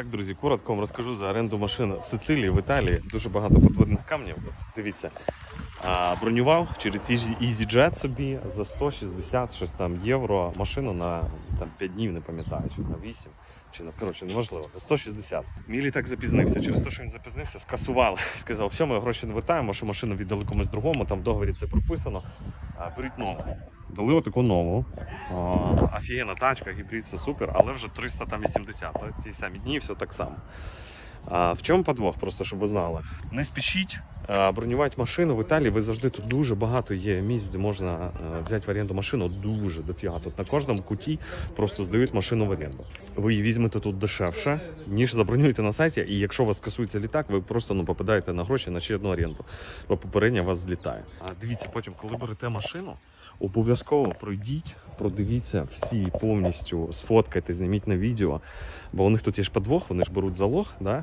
Так, друзі, коротко вам розкажу за оренду машин в Сицилії, в Італії. Дуже багато подводних камнів. Дивіться. А, бронював через Easy- EasyJet собі за 160 щось там євро машину на там, 5 днів, не пам'ятаю, чи на 8, чи на коротше, неважливо, за 160. Мій літак запізнився. Через те, що він запізнився, скасували. Сказав, все, ми гроші не вертаємо, що машину віддали комусь другому, там в договорі це прописано. А, беріть нову. Дали отаку нову. Офігенна тачка, гібрид, це супер, але вже 380, так? ті самі дні, все так само. А, в чому подвох, просто щоб ви знали. Не спішіть бронювати машину в Італії. Ви завжди тут дуже багато є місць, де можна взяти в оренду машину. Дуже дофіга. Тут на кожному куті просто здають машину в оренду. Ви її візьмете тут дешевше, ніж забронюєте на сайті. І якщо у вас скасується літак, ви просто ну, попадаєте на гроші на ще одну оренду, бо попередня вас злітає. А дивіться, потім, коли берете машину, обов'язково пройдіть, продивіться всі повністю, сфоткайте, зніміть на відео. Бо у них тут є ж подвох, вони ж беруть залог, да?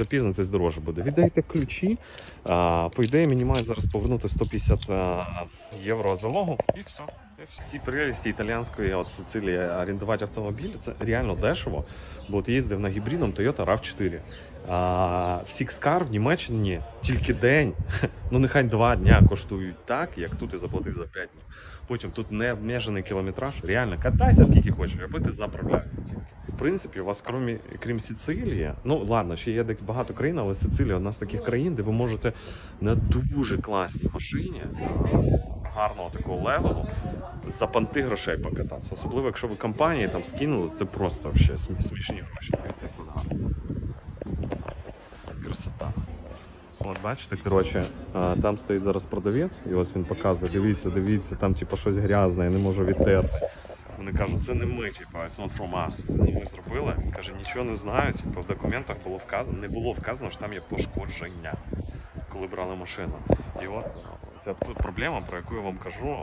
запізнитесь, дороже буде. Віддайте ключі. По ідеї, мені мають зараз повернути 150 а, євро залогу і все. І все. Всі прелісті італіянської от Сицилії орендувати автомобіль це реально дешево. Бо от їздив на гібридом Toyota RAV4. А, в Sixcar в Німеччині тільки день, ну нехай два дня коштують так, як тут і заплатив за 5 днів. Потім тут не обмежений кілометраж. Реально катайся скільки хочеш, аби ти заправляв. В принципі, у вас, крім, крім Сицилії, ну ладно, ще є багато країн, але Сицилія одна з таких країн, де ви можете на дуже класній машині гарного такого левелу за панти грошей покататися. Особливо, якщо ви компанії там скинули, це просто смі- смішні гроші. Як тут гарно. От бачите, коротше, там стоїть зараз продавець, і ось він показує, дивіться, дивіться, там типу щось грязне, я не можу відтерти. Вони кажуть, це не ми, типу, it's not from us. Це не ми зробили. Він каже, нічого не знаю. Типу, в документах було вказано, не було вказано, що там є пошкодження, коли брали машину. І от ця проблема, про яку я вам кажу.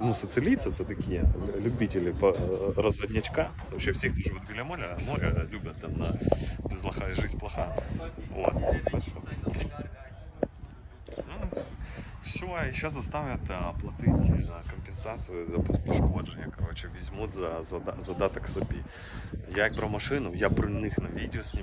Ну, сицилійці це такі любителі по- розводнячка. Взагалі всі, хто живуть біля моря, моря люблять там на без лоха і життя плоха. От. Все, і ще заставлять платити компенсацію за пошкодження. Коротше, візьмуть за, за задаток собі. Я як брав машину, я про них на відео знімав.